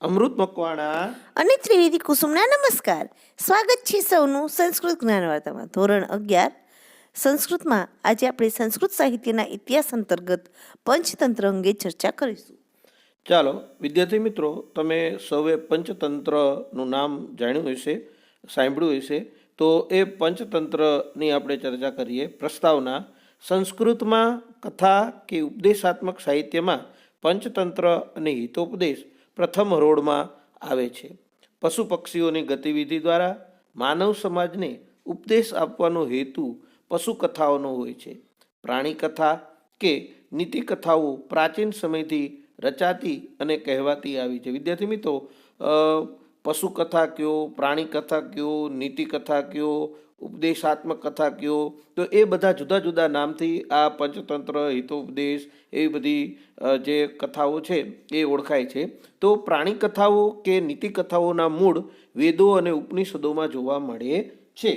અમૃત મકવાણા. અને ત્રિવેદી કુસુમના નમસ્કાર. સ્વાગત છે સૌનું સંસ્કૃત જ્ઞાન વાર્તામાં ધોરણ અગિયાર. સંસ્કૃતમાં આજે આપણે સંસ્કૃત સાહિત્યના ઇતિહાસ અંતર્ગત પંચતંત્ર અંગે ચર્ચા કરીશું. ચાલો વિદ્યાર્થી મિત્રો તમે સૌએ પંચતંત્રનું નામ જાણ્યું હશે સાંભળ્યું હશે તો એ પંચતંત્રની આપણે ચર્ચા કરીએ. પ્રસ્તાવના સંસ્કૃતમાં કથા કે ઉપદેશાત્મક સાહિત્યમાં પંચતંત્ર અને હિતોપદેશ પ્રથમ હરોળમાં આવે છે. પશુ પક્ષીઓની ગતિવિધિ દ્વારા માનવ સમાજને ઉપદેશ આપવાનો હેતુ પશુ કથાઓનો હોય છે. પ્રાણી કથા કે નીતિ કથાઓ પ્રાચીન સમયથી રચાતી અને કહેવાતી આવી છે. વિદ્યાર્થી મિત્રો પશુ કથા કયો પ્રાણી કથા કયો નીતિ કથા કયો ઉપદેશાત્મક કથા કયો? તો એ બધા જુદા જુદા નામથી આ પંચતંત્ર, હિતોપદેશ, એવી બધી જે કથાઓ છે એ ઓળખાય છે. તો પ્રાણી કથાઓ કે નીતિ કથાઓના મૂળ વેદો અને ઉપનિષદોમાં જોવા મળે છે.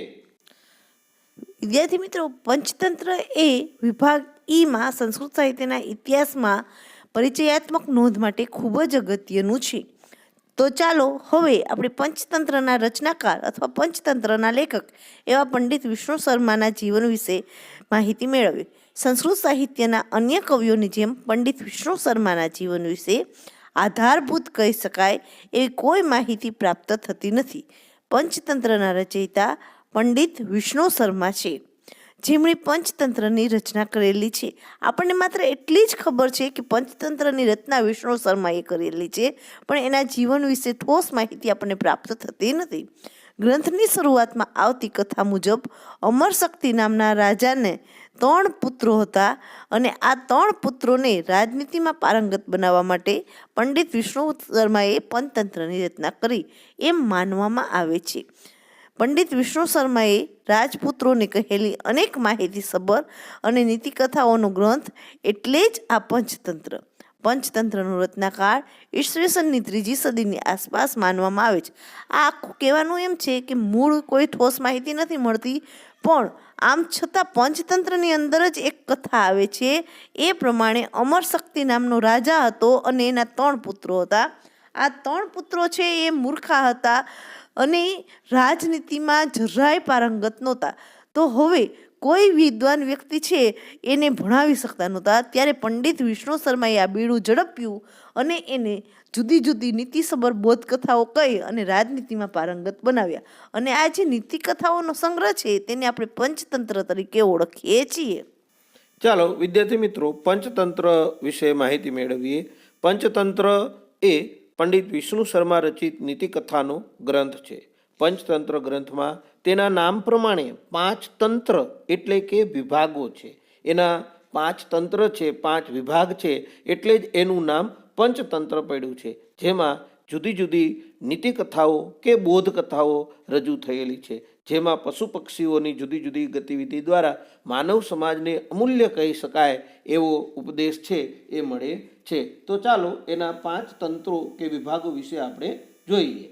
વિદ્યાર્થી મિત્રો, પંચતંત્ર એ વિભાગ ઈમાં સંસ્કૃત સાહિત્યના ઇતિહાસમાં પરિચયાત્મક નોંધ માટે ખૂબ જ અગત્યનું છે. તો ચાલો હવે આપણે પંચતંત્રના રચનાકાર અથવા પંચતંત્રના લેખક એવા પંડિત વિષ્ણુ શર્માના જીવન વિશે માહિતી મેળવીએ સંસ્કૃત સાહિત્યના અન્ય કવિઓની જેમ પંડિત વિષ્ણુ શર્માના જીવન વિશે આધારભૂત કહી શકાય એવી કોઈ માહિતી પ્રાપ્ત થતી નથી. પંચતંત્રના રચયિતા પંડિત વિષ્ણુ શર્મા છે. જેમણે પંચતંત્રની રચના કરેલી છે. આપણને માત્ર એટલી જ ખબર છે કે પંચતંત્રની રચના વિષ્ણુ શર્માએ કરેલી છે, પણ એના જીવન વિશે ઠોસ માહિતી આપણને પ્રાપ્ત થતી નથી. ગ્રંથની શરૂઆતમાં આવતી કથા મુજબ અમરશક્તિ નામના રાજાને ત્રણ પુત્રો હતા અને આ ત્રણ પુત્રોને રાજનીતિમાં પારંગત બનાવવા માટે પંડિત વિષ્ણુ શર્માએ પંચતંત્રની રચના કરી, એમ માનવામાં આવે છે. પંડિત વિષ્ણુ શર્માએ રાજપુત્રોને કહેલી અનેક માહિતી સબર અને નીતિકથાઓનો ગ્રંથ એટલે જ આ પંચતંત્ર. પંચતંત્રનો રચનાકાળ ઈસવીસનની ત્રીજી સદીની આસપાસ માનવામાં આવે છે. આ આખું કહેવાનું એમ છે કે મૂળ કોઈ ઠોસ માહિતી નથી મળતી, પણ આમ છતાં પંચતંત્રની અંદર જ એક કથા આવે છે. એ પ્રમાણે અમરશક્તિ નામનો રાજા હતો અને એના ત્રણ પુત્રો હતા. આ ત્રણ પુત્રો છે એ મૂર્ખા હતા. અને રાજનીતિમાં જરાય પારંગત નહોતા. તો હવે કોઈ વિદ્વાન વ્યક્તિ છે એને ભણાવી શકતા નહોતા. ત્યારે પંડિત વિષ્ણુ શર્માએ આ બીડું ઝડપ્યું અને એને જુદી જુદી નીતિસભર બોધકથાઓ કહી અને રાજનીતિમાં પારંગત બનાવ્યા. અને આ જે નીતિકથાઓનો સંગ્રહ છે તેને આપણે પંચતંત્ર તરીકે ઓળખીએ છીએ. ચાલો, વિદ્યાર્થી મિત્રો, પંચતંત્ર વિશે માહિતી મેળવીએ. પંચતંત્ર એ પંડિત વિષ્ણુ શર્મા રચિત નીતિકથાનો ગ્રંથ છે. પંચતંત્ર ગ્રંથમાં તેના નામ પ્રમાણે પાંચ તંત્ર એટલે કે વિભાગો છે. એના પાંચ તંત્ર છે, પાંચ વિભાગ છે, એટલે જ એનું નામ પંચતંત્ર પડ્યું છે. જેમાં જુદી જુદી નીતિકથાઓ કે બોધકથાઓ રજૂ થયેલી છે. જેમાં પશુ પક્ષીઓની જુદી જુદી ગતિવિધિ દ્વારા માનવ સમાજને અમૂલ્ય કહી શકાય એવો ઉપદેશ છે એ મળે છે. તો ચાલો એના પાંચ તંત્રો કે વિભાગો વિશે આપણે જોઈએ.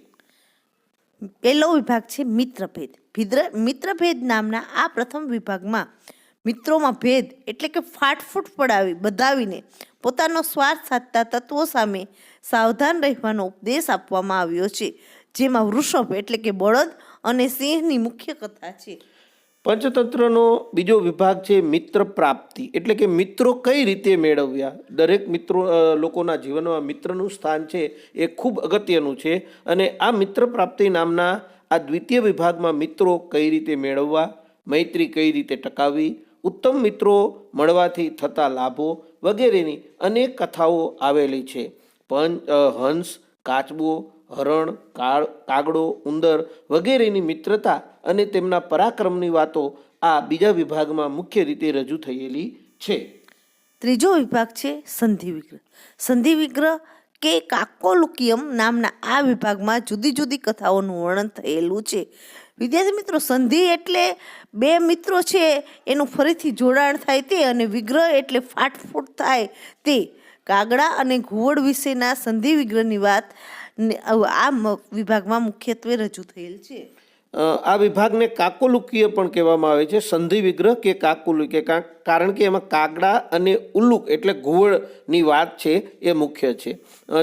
પહેલો વિભાગ છે મિત્રભેદ. ભિદ્ર, મિત્રભેદ નામના આ પ્રથમ વિભાગમાં મિત્રોમાં ભેદ એટલે કે ફાટફૂટ પડાવી, બધાવીને પોતાનો સ્વાર્થ સાધતા તત્વો સામે સાવધાન રહેવાનો ઉપદેશ આપવામાં આવ્યો છે. જેમાં વૃષભ એટલે કે બળદ અને સિંહની મુખ્ય કથા છે. પંચતંત્રનો બીજો વિભાગ છે મિત્ર પ્રાપ્તિ. એટલે કે મિત્રો કઈ રીતે મેળવ્યા? દરેક મિત્રો લોકોના જીવનમાં મિત્રનું સ્થાન છે એ ખૂબ અગત્યનું છે. અને આ મિત્ર પ્રાપ્તિ નામના આ દ્વિતીય વિભાગમાં મિત્રો કઈ રીતે મેળવવા? મૈત્રી કઈ રીતે ટકાવવી ઉત્તમ મિત્રો મળવાથી થતા લાભો વગેરેની અનેક કથાઓ આવેલી છે. પંચ હંસ, કાચબો હરણ, કાળ, કાગડો, ઉંદર વગેરેની મિત્રતા અને તેમના પરાક્રમની વાતો આ બીજા વિભાગમાં મુખ્ય રીતે રજૂ થયેલી છે. ત્રીજો વિભાગ છે સંધિ વિગ્રહ. સંધિ વિગ્રહ કે કાકોલુકિયમ નામના આ વિભાગમાં જુદી જુદી કથાઓનું વર્ણન થયેલું છે. વિદ્યાર્થી મિત્રો, સંધિ એટલે બે મિત્રો છે, એનું ફરીથી જોડાણ થાય તે અને વિગ્રહ એટલે ફાટફૂટ થાય તે. કાગડા અને ઘુવડ વિશેના સંધિ વિગ્રહની વાત આ વિભાગમાં મુખ્યત્વે રજૂ થયેલ છે. આ વિભાગને કાકોલુકીય પણ કહેવામાં આવે છે. સંધિ વિગ્રહ કે કાકોલુકીય કારણ કે એમાં કાગડા અને ઉલ્લુક એટલે ઘુવડની વાત છે, એ મુખ્ય છે.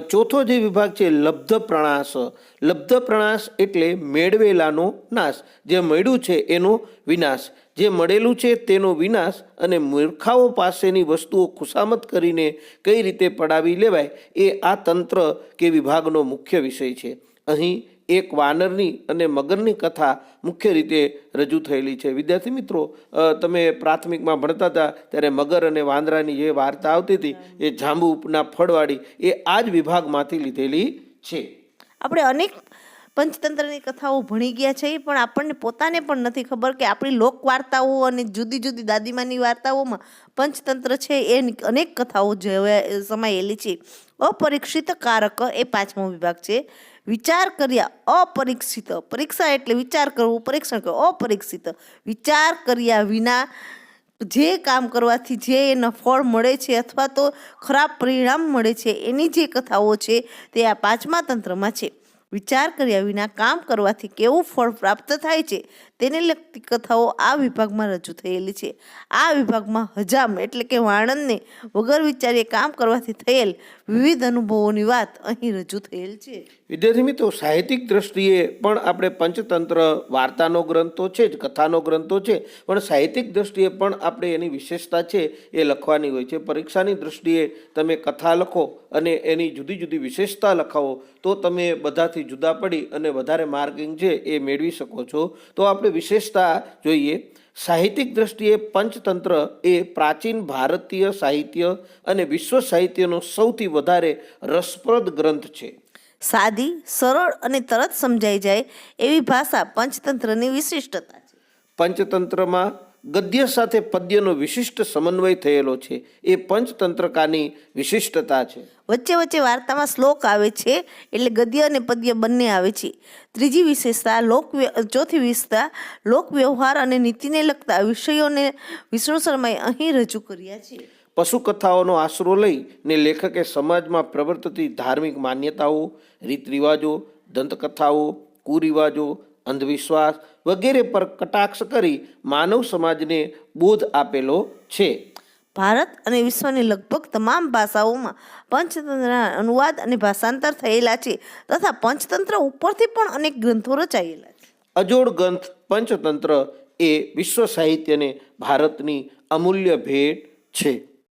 ચોથો જે વિભાગ છે, લબ્ધ પ્રણાસ. લબ્ધ પ્રણાસ એટલે મેળવેલાનો નાશ. જે મળ્યું છે, એનો વિનાશ. જે મળેલું છે, તેનો વિનાશ અને મૂર્ખાઓ પાસેની વસ્તુઓ ખુશામત કરીને કઈ રીતે પડાવી લેવાય, એ આ તંત્ર કે વિભાગનો મુખ્ય વિષય છે. અહીં એક વાનરની અને મગરની કથા મુખ્ય રીતે રજૂ થયેલી છે. વિદ્યાર્થી મિત્રો તમે પ્રાથમિકમાં ભણતા હતા ત્યારે મગર અને વાંદરાની જે વાર્તા આવતી હતી, એ જાંબુના ફળવાળી એ આ જ વિભાગમાંથી લીધેલી છે. આપણે અનેક પંચતંત્રની કથાઓ ભણી ગયા છે, પણ આપણને પોતાને પણ નથી ખબર કે આપણી લોક વાર્તાઓ અને જુદી જુદી દાદીમાની વાર્તાઓમાં પંચતંત્ર છે એ અનેક કથાઓ જેવા સમાયેલી છે. અપરીક્ષિત કારક એ પાંચમો વિભાગ છે. વિચાર કર્યા અપરીક્ષિત. પરીક્ષા એટલે વિચાર કરવું, પરીક્ષણ કરવું અપરીક્ષિત. વિચાર કર્યા વિના જે કામ કરવાથી જે એનો ફળ મળે છે અથવા તો ખરાબ પરિણામ મળે છે એની જે કથાઓ છે તે આ પાંચમા તંત્રમાં છે. વિચાર કર્યા વિના કામ કરવાથી કેવું ફળ પ્રાપ્ત થાય છે? તેને લગતી કથાઓ આ વિભાગમાં રજૂ થયેલી છે. આ વિભાગમાં હજામ એટલે કે વાણંદને વગર વિચારીએ કામ કરવાથી થયેલ વિવિધ અનુભવોની વાત અહીં રજૂ થયેલ છે. વિદ્યાર્થી મિત્રો, સાહિત્યિક દ્રષ્ટિએ પણ આપણે પંચતંત્ર વાર્તાનો ગ્રંથો છે, જ કથાનો ગ્રંથો છે, પણ સાહિત્યિક દ્રષ્ટિએ પણ આપણે એની વિશેષતા છે એ લખવાની હોય છે. પરીક્ષાની દ્રષ્ટિએ તમે કથા લખો અને એની જુદી જુદી વિશેષતા લખાવો, તો તમે બધાથી જુદા પડી અને વધારે માર્કિંગ છે એ મેળવી શકો છો. તો આપણે વિશેષતા જોઈએ. સાહિત્યિક દ્રષ્ટિએ પંચતંત્ર એ પ્રાચીન ભારતીય સાહિત્ય અને વિશ્વ સાહિત્યનો સૌથી વધારે રસપ્રદ ગ્રંથ છે. સાદી સરળ અને તરત સમજાઈ જાય એવી ભાષા પંચતંત્રની વિશિષ્ટતા છે. પંચતંત્રમાં ગદ્ય સાથે પદ્યનો વિશિષ્ટ સમન્વય થયેલો છે. એ પંચતંત્રકાની વિશિષ્ટતા છે. વચ્ચે વચ્ચે વાર્તામાં શ્લોક આવે છે એટલે ગદ્ય અને પદ્ય બંને આવે છે. ત્રીજી વિશેષતા લોક ચોથી વિશેષતા લોક વ્યવહાર અને નીતિને લગતા વિષયોને વિષ્ણુ શર્માએ અહીં રજૂ કર્યા છે. પશુ કથાઓનો આશરો લઈને લેખકે સમાજમાં પ્રવર્તતી ધાર્મિક માન્યતાઓ રીત રિવાજો દંતકથાઓ કુરિવાજો અંધવિશ્વાસ વગેરે પર કટાક્ષ કરી માનવ સમાજને બોધ આપેલો છે. ભારત અને વિશ્વની લગભગ તમામ ભાષાઓમાં પંચતંત્રના અનુવાદ અને ભાષાંતર થયેલા છે તથા પંચતંત્ર ઉપરથી પણ અનેક ગ્રંથો રચાયેલા છે. અજોડ ગ્રંથ પંચતંત્ર એ વિશ્વ સાહિત્યને ભારતની અમૂલ્ય ભેટ છે.